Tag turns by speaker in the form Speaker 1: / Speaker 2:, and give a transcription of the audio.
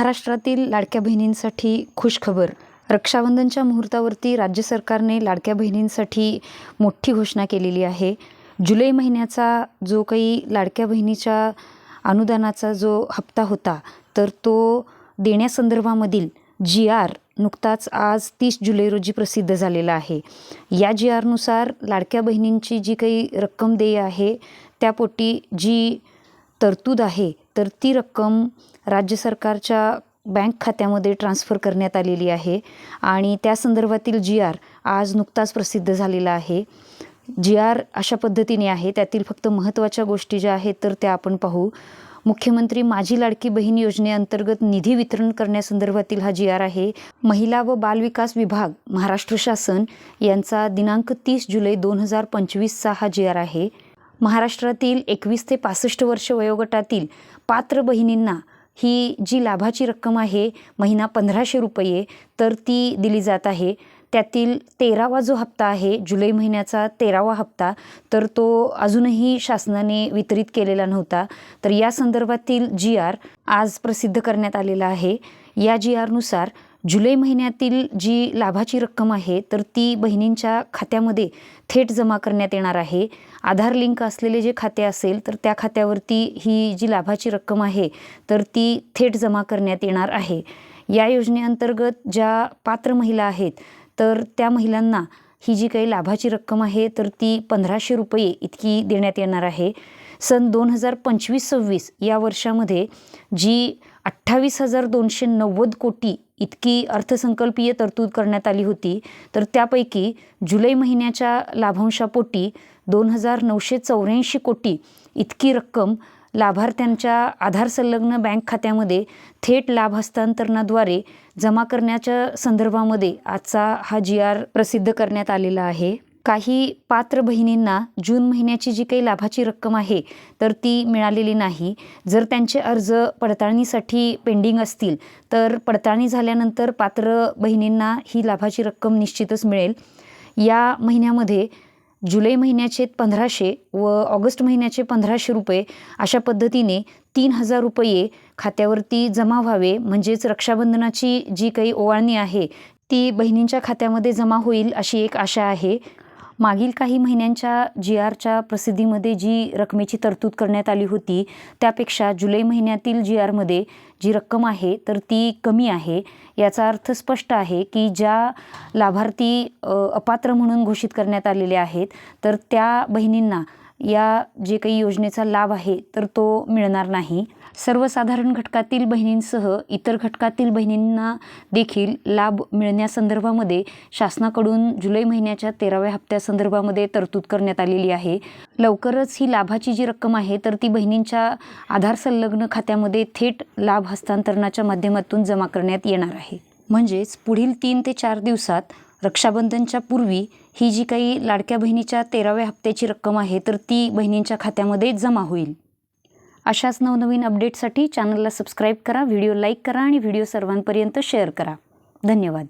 Speaker 1: महाराष्ट्रातील लाडक्या बहिणींसाठी खुशखबर. रक्षाबंधनच्या मुहूर्तावरती राज्य सरकारने लाडक्या बहिणींसाठी मोठी घोषणा केलेली आहे. जुलै महिन्याचा जो काही लाडक्या बहिणीच्या अनुदानाचा जो हप्ता होता तर तो देण्यासंदर्भामधील जी आर नुकताच आज तीस जुलै रोजी प्रसिद्ध झालेला आहे. या जी आरनुसार लाडक्या बहिणींची जी काही रक्कम देय आहे त्यापोटी जी तरतूद आहे तर ती रक्कम राज्य सरकारच्या बँक खात्यामध्ये ट्रान्स्फर करण्यात आलेली आहे. आणि त्या संदर्भातील जी आर आज नुकताच प्रसिद्ध झालेला आहे. जी आर अशा पद्धतीने आहे त्यातील फक्त महत्त्वाच्या गोष्टी ज्या आहेत तर त्या आपण पाहू. मुख्यमंत्री माझी लाडकी बहीण योजनेअंतर्गत निधी वितरण करण्यासंदर्भातील हा जी आर आहे. महिला व बालविकास विभाग महाराष्ट्र शासन यांचा दिनांक तीस जुलै दोन हजार पंचवीसचा हा जी आर आहे. महाराष्ट्रातील एकवीस ते पासष्ट वर्ष वयोगटातील पात्र बहिणींना ही जी लाभाची रक्कम आहे महिना पंधराशे रुपये तर ती दिली जात आहे. त्यातील तेरावा जो हप्ता आहे जुलै महिन्याचा तेरावा हप्ता तर तो अजूनही शासनाने वितरित केलेला नव्हता. तर या संदर्भातील जी आर आज प्रसिद्ध करण्यात आलेला आहे. या जी आरनुसार जुलै महिन्यातील जी लाभाची रक्कम आहे तर ती बहिणींच्या खात्यामध्ये थेट जमा करण्यात येणार आहे. आधार लिंक असलेले जे खाते असेल तर त्या खात्यावरती ही जी लाभाची रक्कम आहे तर ती थेट जमा करण्यात येणार आहे. या योजनेअंतर्गत ज्या पात्र महिला आहेत तर त्या महिलांना ही जी काही लाभाची रक्कम आहे तर ती पंधराशे रुपये इतकी देण्यात येणार आहे. सन दोन हजार पंचवीस सव्वीस या वर्षामध्ये जी अठ्ठावीस हजार दोनशे नव्वद कोटी इतकी अर्थसंकल्पीय तरतूद करण्यात आली होती. तर त्यापैकी जुलै महिन्याच्या लाभांशापोटी दोन हजार नऊशे चौऱ्याऐंशी कोटी इतकी रक्कम लाभार्थ्यांच्या आधार संलग्न बँक खात्यामध्ये थेट लाभ हस्तांतरणाद्वारे जमा करण्याच्या संदर्भामध्ये आजचा हा जी आर प्रसिद्ध करण्यात आलेला आहे. काही पात्र बहिणींना जून महिन्याची जी काही लाभाची रक्कम आहे तर ती मिळालेली नाही. जर त्यांचे अर्ज पडताळणीसाठी पेंडिंग असतील तर पडताळणी झाल्यानंतर पात्र बहिणींना ही लाभाची रक्कम निश्चितच मिळेल. या महिन्यामध्ये जुलै महिन्याचे पंधराशे व ऑगस्ट महिन्याचे पंधराशे रुपये अशा पद्धतीने तीन हजार रुपये खात्यावरती जमा व्हावे म्हणजेच रक्षाबंधनाची जी काही ओवाळणी आहे ती बहिणींच्या खात्यामध्ये जमा होईल अशी एक आशा आहे. मागील काही महिन्यांच्या जी आरच्या प्रसिद्धीमध्ये जी रकमेची तरतूद करण्यात आली होती त्यापेक्षा जुलै महिन्यातील जी आरमध्ये जी रक्कम आहे तर ती कमी आहे. याचा अर्थ स्पष्ट आहे की ज्या लाभार्थी अपात्र म्हणून घोषित करण्यात आलेले आहेत तर त्या बहिणींना या जे काही योजनेचा लाभ आहे तर तो मिळणार नाही. सर्वसाधारण घटकातील बहिणींसह इतर घटकातील बहिणींना देखील लाभ मिळण्यासंदर्भामध्ये शासनाकडून जुलै महिन्याच्या तेराव्या हप्त्यासंदर्भामध्ये तरतूद करण्यात आलेली आहे. लवकरच ही लाभाची जी रक्कम आहे तर ती बहिणींच्या आधार संलग्न खात्यामध्ये थेट लाभ हस्तांतरणाच्या माध्यमातून जमा करण्यात येणार आहे. म्हणजेच पुढील तीन ते चार दिवसात रक्षाबंधनच्या पूर्वी ही जी काही लाडक्या बहिणीच्या तेराव्या हप्त्याची रक्कम आहे तर ती बहिणींच्या खात्यामध्ये जमा होईल. अशाच नवनवीन अपडेटसाठी चॅनलला सबस्क्राईब करा व्हिडिओ लाईक करा आणि व्हिडिओ सर्वांपर्यंत शेअर करा. धन्यवाद.